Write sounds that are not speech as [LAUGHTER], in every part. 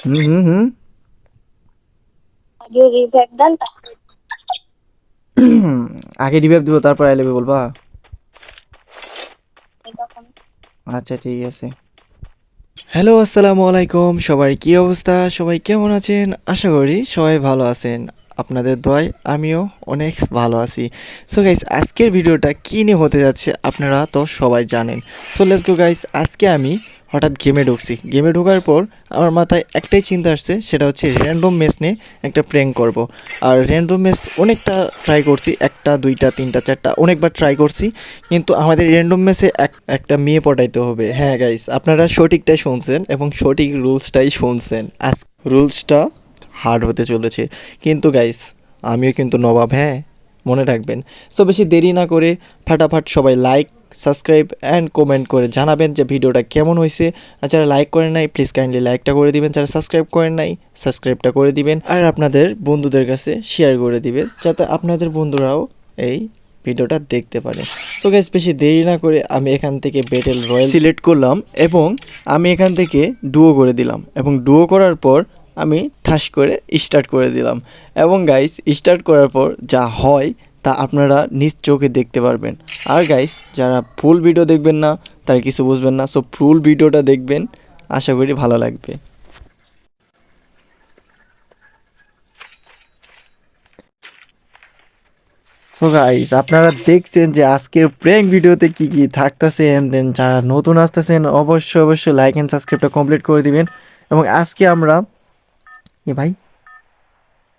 হুম হুম হুম। আগে রিভাইভ দেন [CLEARS THROAT] আগে রিভাইভ দিব তারপর আই লাভ বলবা? আচ্ছা ঠিক আছে। হ্যালো আসসালামু আলাইকুম। সবার কি অবস্থা? সবাই কেমন আছেন? আশা করি সবাই ভালো আছেন। আপনাদের দয় আমিও অনেক ভালো আছি। সো গাইস আজকের ভিডিওটা কী নিয়ে হতে যাচ্ছে আপনারা তো সবাই জানেন। সো লেটস গো গাইস আজকে আমি হঠাৎ গেমে ঢুকছি। গেমে ঢোকার পর আমার মাথায় একটাই চিন্তা আসছে, সেটা হচ্ছে র্যান্ডম মেস নিয়ে একটা প্র্যাঙ্ক করব। আর র্যান্ডম মেস অনেকটা ট্রাই করছি, একটা, দুইটা, তিনটা, চারটা, অনেকবার ট্রাই করছি, কিন্তু আমাদের র্যান্ডম মেসে এক, একটা মেয়ে পটাইতে হবে। হ্যাঁ গাইস আপনারা সঠিকটাই শুনছেন এবং সঠিক রুলসটাই শুনছেন। আজ রুলসটা হার্ড হতে চলেছে। কিন্তু গাইস আমিও কিন্তু নবাব হ্যাঁ? মনে রাখবেন। সো বেশি দেরি না করে ফাটাফাট সবাই লাইক সাবস্ক্রাইব অ্যান্ড কমেন্ট করে জানাবেন যে ভিডিওটা কেমন হয়েছে। আর যারা লাইক করেন নাই প্লিজ কাইন্ডলি লাইকটা করে দিবেন। যারা সাবস্ক্রাইব করেন নাই সাবস্ক্রাইবটা করে দিবেন। আর আপনাদের বন্ধুদের কাছে শেয়ার করে দিবেন, যাতে আপনাদের বন্ধুরাও এই ভিডিওটা দেখতে পারে। সো গাইস বেশি দেরি না করে আমি এখান থেকে বেটেল রয়্যাল সিলেক্ট করলাম এবং আমি এখান থেকে ডুও করে দিলাম এবং ডুও করার পর আমি ঠাস করে স্টার্ট করে দিলাম। এবং গাইস স্টার্ট করার পর যা হয় তা আপনারা নিজ চোখে দেখতে পারবেন। আর গাইস যারা ফুল ভিডিও দেখবেন না, তারা কিছু বুঝবেন না। সো ফুল ভিডিওটা দেখবেন, আশা করি ভালো লাগবে। সো গাইস আপনারা দেখছেন যে আজকের প্র্যাঙ্ক ভিডিওতে কি কি থাকতেছে এন্ড দেন যারা নতুন আসতেছেন, অবশ্যই অবশ্যই লাইক এন্ড সাবস্ক্রাইবটা কমপ্লিট করে দিবেন। এবং আজকে আমরা এ ভাই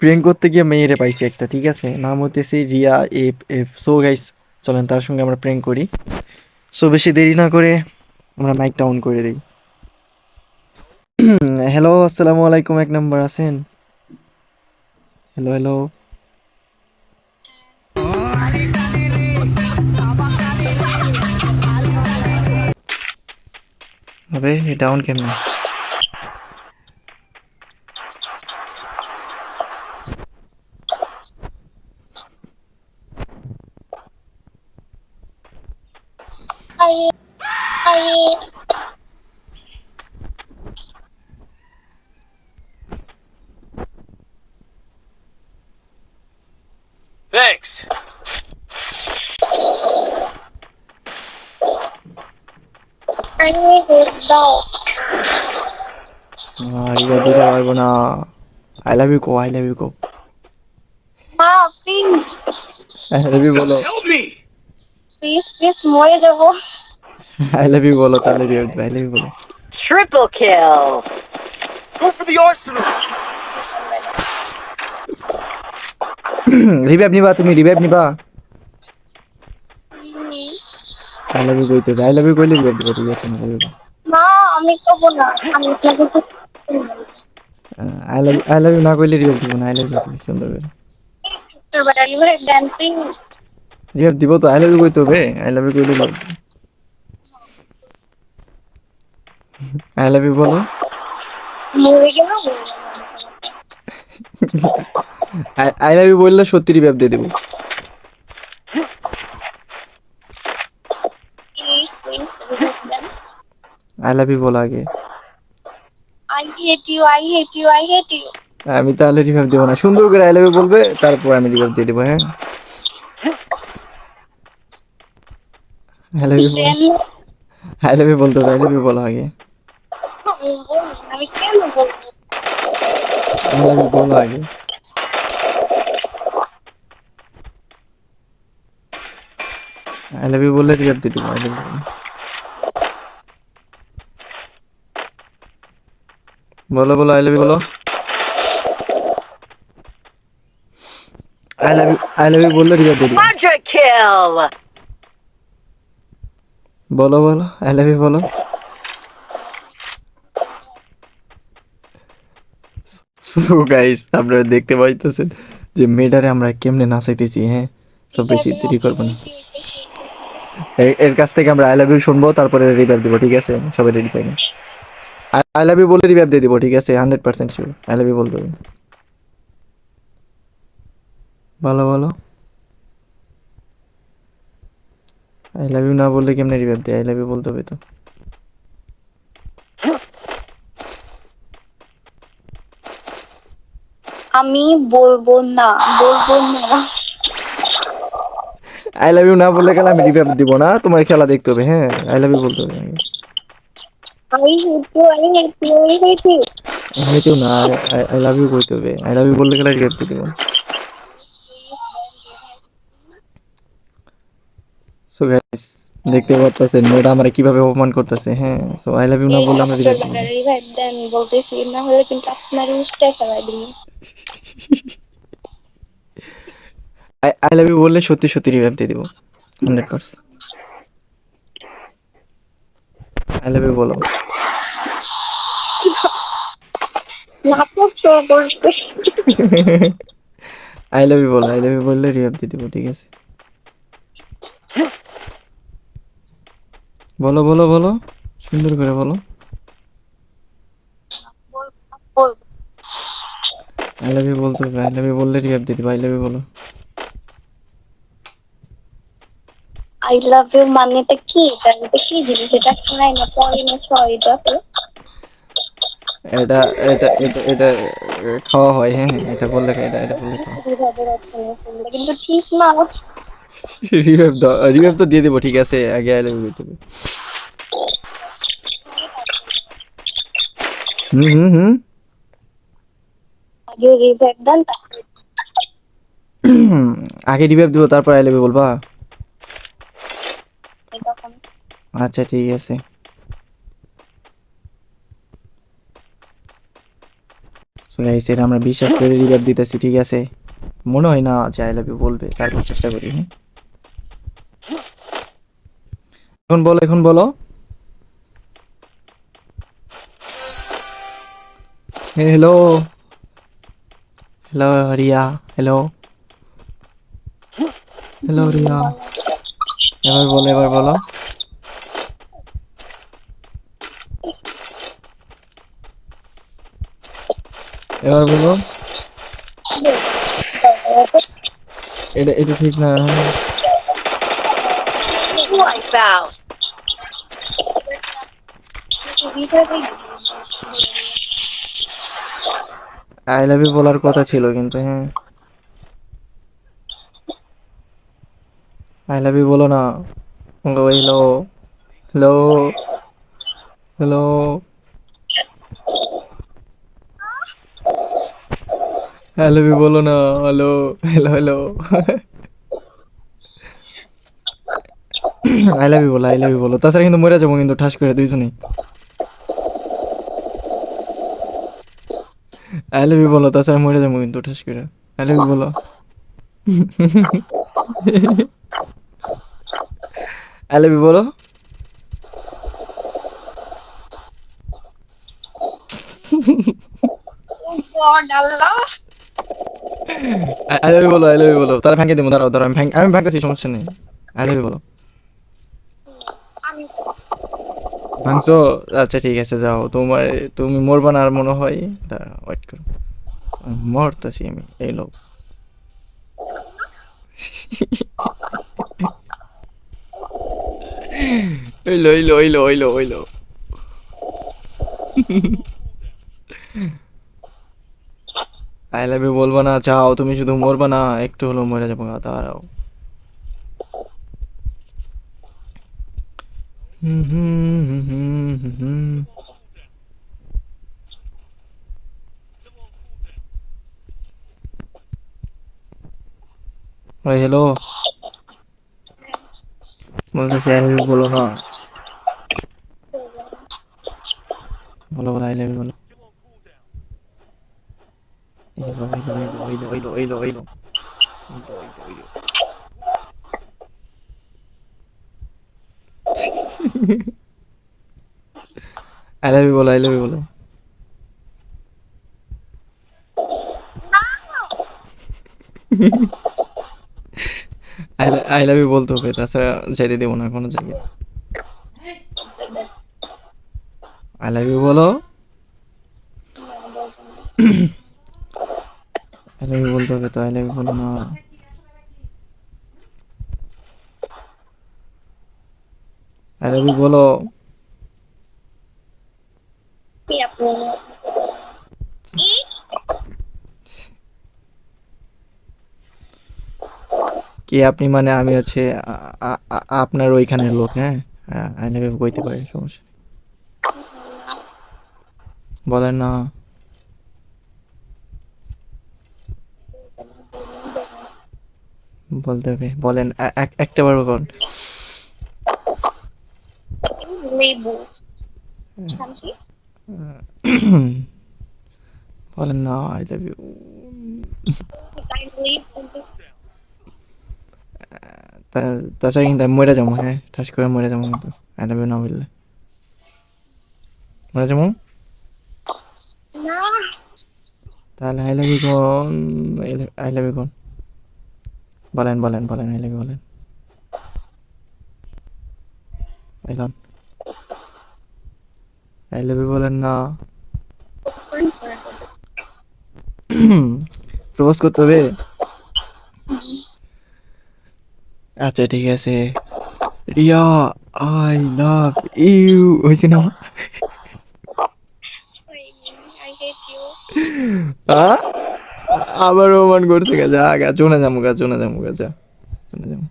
প্র্যাঙ্ক করতে গিয়ে মেয়েরে পাইছি একটা, ঠিক আছে? নাম হতেছে Riya F F. So guys চলেন তার সঙ্গে আমরা প্র্যাঙ্ক করি। সো বেশি দেরি না করে আমরা মাইকটা অন করে দিই। হ্যালো [CLEARS THROAT] আসসালামু আলাইকুম, এক নাম্বার আছেন? হ্যালো হ্যালো আবে ডাউন কেমনে আই আই Thanks. আই হেড দাও রিয়া দিতে পারব না। আই লাভ ইউ কো আই লাভ ইউ কো। ইউ বলো। প্লিজ প্লিজ মরে যাব। আই লাভ ইউ বলো তাহলে রিয়া আই লাভ ইউ বলো। Triple kill. Go for the arsenal! [CLEARS THROAT] Revive নিবা তুমি রিভাইভ নিবা। আই লাভ ইউ কইতে আই লাভ ইউ কইলে রিভাইভ দিবা ঠিক আছে আমি কব না আমি আপনাকে I love I love you না কইলে রিভাইভ দিব না আই লাভ ইউ সুন্দর করে দেন দিব তো আই লাভ ইউ কইতে হবে আই লাভ ইউ কইলে আই লাভ ইউ বলো মরে গেল আই লাভ ইউ বললে সত্যি রিভাইভ দিয়ে দেবো আই লাভ ইউ বলো আগে আমি তাহলে রিভাইভ দেবো না। সুন্দর করে আই লাভ ইউ বলবে, তারপর আমি রিভাইভ দিয়ে দেবো হ্যাঁ? আই লাভ বলতে হবে আই বলো আগে। আমি কেন বলব লাভ বলো আগে। আই লাভ ইউ বললে রিভাইভ দিয়ে দেবো আই বলো বলো আই লাভ ইউ বলো। I love you I love you বললে দিয়ে দেবো. বলো বলো আই লাভ ইউ বলো। সো গাইস আপনারা দেখতে পাইতেছেন যে মেয়েটারে আমরা কেমনে নাচাইতেছি হ্যাঁ? তো বেশি দেরি করব না। এর- কাছ থেকে আমরা আই লাভ ইউ শুনব তারপরে রিভাইভ দিব ঠিক আছে? সবাই রেডি থাকেন। আই লাভ ইউ বলে রিভাইভ দিয়ে দিব ঠিক আছে? Hundred percent sure I love you বলতে হবে বলো বলো আই লাভ ইউ না বললে কেমনে রিভাইভ দেয়? আই লাভ ইউ বলতে হবে তো। আমি বলব না বলব না। আই লাভ ইউ না বললে গেলে আমি রিভাইভ দিব না? তোমার খেলা দেখতে হবে হ্যাঁ? আই লাভ ইউ বলতে হবে। I hate you I hate you I hate you হয়তো না আই লাভ ইউ কইতে হবে আই লাভ ইউ বললে গেলে দেবো সো গাইস দেখতে মেয়েটা আমরা কীভাবে অপমান করতেছে হ্যাঁ সো আই লাভ ইউ না বললে আমরা রিভাইভ রিভাইভ দেন বলতেছি না হলে কিন্তু আপনার ফেলাই আই লাভ ইউ বললে সত্যি সত্যি রিভাইভ দিয়ে দিব hundred percent I love you বলো। আই লাভ ইউ বলো আই লাভ ইউ বললে রিভাইভ দিয়ে দিব ঠিক আছে। বলো বলো বলো সুন্দর করে বলো। আই লাভ ইউ বলতে হবে আই লাভ ইউ বললে রিভাইভ দিয়ে দিব আই লাভ ইউ বলো। আই লাভ ইউ মানেটা কি? এটা কি জিনিস এটা খাই না পরে না সরি এটা এটা এটা এটা খাওয়া হয় হ্যাঁ হ্যাঁ, এটা বললে এটা এটা বললে কিন্তু ঠিক না। রিভাইভ দাও রিভাইভ তো দিয়ে দেবো ঠিক আছে আগে আই লাভ ইউ বলতে হুম হুম হুম। আগে রিভাইভ দেন আগে রিভাইভ দিব তারপর আই লাভ ইউ বলবা। আচ্ছা ঠিক আছে। Guys, এটা আমরা বিশ্বাস করে রিভাইভ দিতেছি ঠিক আছে? মনে হয় না যে আই লাভ ইউ বলবে তারপর চেষ্টা করি হ্যাঁ? এখন বলো এখন বলো। Hello hello Riya hello hello Riya. এবার বলো এবার বলো। এবার বলো। এটা এটা ঠিক না। আই লাভ ইউ বলার কথা ছিল কিন্তু হ্যাঁ। আই লাভ ইউ বলো না। Hello hello hello love you বলো না hello hello hello I love you বলো আই লাভ ইউ বলো। তাছাড়া কিন্তু মরে যাব কিন্তু, ঠাস করে দুইজনেই। আই লাভ ইউ বলো, তাছাড়া মরে যাব কিন্তু, ঠাস করে। আই লাভ ইউ বলো। আই লাভ ইউ বলো। আল্লাহ আই লাভ ইউ বলো আই লাভ ইউ বলো। তারা ভাঙে দেবো, দাঁড়াও দাঁড়াও, আমি ভাঙ- আমি ভাঙতেছি সমস্যা নেই। আই লাভ ইউ বলো। ভাঙছো? আচ্ছা ঠিক আছে, যাও। তোমার, তুমি মরবা না আর মনে হয়? দাঁড়া ওয়েট করো। মরতাছি আমি, এই লোক। ওইলো ওইলো ওইলো ওইলো ওইলো আই লাভ ইউ বলবা না চাও তুমি শুধু মরবা না, একটু হলেও মরে যাব দাঁড়াও। হুম হুম। ওই হ্যালো বলতেছি আই লাভ ইউ বলো না বলো বলো আই লাভ ইউ বলো। এইলো এইলো এইলো এইলো এইলো আই লাভ ইউ বলো আই লাভ ইউ বলো। আই লাভ ইউ বলতে হবে তাছাড়া যেতে দেবো না কোনো জায়গায়। আই লাভ ইউ বলো তুলতে হবে তাহলে ভালো না। আরে বলো। কি আপনি? মানে আমি হচ্ছে আপনার ওইখানের লোক হ্যাঁ? আই লাভ কইতে পারি, সমস্যা বলেন না। বলতে হবে। বলেন এক- একটা বার কোন লেবু। [CLEARS THROAT] বলেন না আই লাভ ইউ তাছাড়া কিন্তু মরে যাব হ্যাঁ। ঠাস করে মরে যাব কিন্তু। আই লাভ ইউ না বললে। মরে যাব? তাহলে আই লাভ ইউ কোন আই লাভ ইউ কোন বলেন বলেন বলেন আই লাভ ইউ বলেন। এখন আই লাভ ইউ বলেন না। প্রপোজ করতে হবে? আচ্ছা ঠিক আছে। Riya I love you. হয়েছে না? আ? আবার রোমান করছে গা, যা গা চলে যাব গা চলে যাব গা, যা চলে যাব।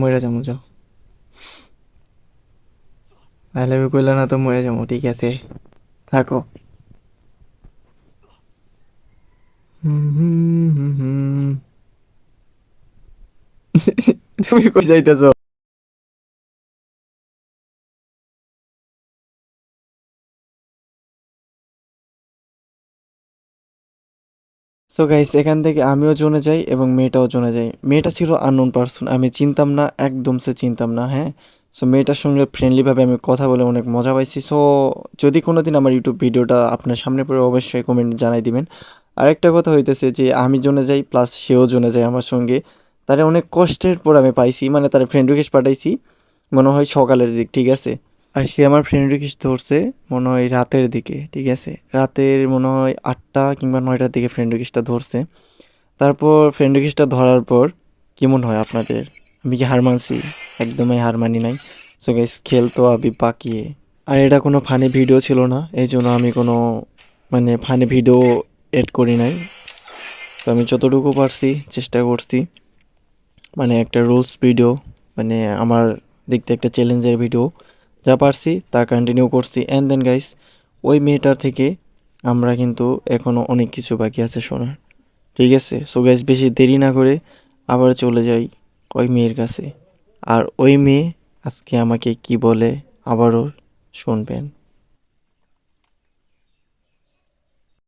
মরে যাব, যাও। আই লাভ কইলে না তো মরে যাব, ঠিক আছে, থাকো। তুমি কই যাইতেছো? সো গাইস এখান থেকে আমিও জনে যাই এবং মেয়েটাও জনে যাই। মেয়েটা ছিল আননোন পার্সন আমি চিনতাম না, একদম সে চিনতাম না হ্যাঁ? সো মেয়েটার সঙ্গে ফ্রেন্ডলিভাবে আমি কথা বলে অনেক মজা পাইছি। সো যদি কোনো দিন আমার ইউটিউব ভিডিওটা আপনার সামনে পড়ে, অবশ্যই কমেন্ট জানাই দিবেন। আরেকটা কথা হইতেছে যে, আমি জনে যাই প্লাস সেও জনে যায় আমার সঙ্গে। তারে অনেক কষ্টের পর আমি পাইছি মানে তার ফ্রেন্ড রিকোয়েস্ট পাঠাইছি। মনে হয় সকালের দিক, ঠিক আছে? আর সে আমার ফ্রেন্ড রিকোয়েস্ট ধরছে, মনে হয় রাতের দিকে, ঠিক আছে? রাতের মনে হয় আটটা কিংবা নয়টার দিকে ফ্রেন্ড রিকোয়েস্টটা ধরছে। তারপর ফ্রেন্ড রিকোয়েস্টটা ধরার পর কেমন হয় আপনাদের? আমি কি হার মানছি? একদমই হার মানি নাই। সো গাইস খেলতো আবি পাকিয়ে আর এটা কোনো ফানি ভিডিও ছিল না এই জন্য আমি কোনো মানে ফানি ভিডিও এড করি নাই। তো আমি যতটুকু পারছি, চেষ্টা করছি। মানে একটা রুলস ভিডিও মানে আমার দেখতে একটা চ্যালেঞ্জের ভিডিও যা পারছি তা কন্টিনিউ করছি। অ্যান্ড দেন গাইস ওই মেয়েটার থেকে আমরা কিন্তু এখনও অনেক কিছু বাকি আছে শোনার। ঠিক আছে? সো গাইস বেশি দেরি না করে আবার চলে যাই ওই মেয়ের কাছে। আর ওই মেয়ে আজকে আমাকে কি বলে আবারও শুনবেন।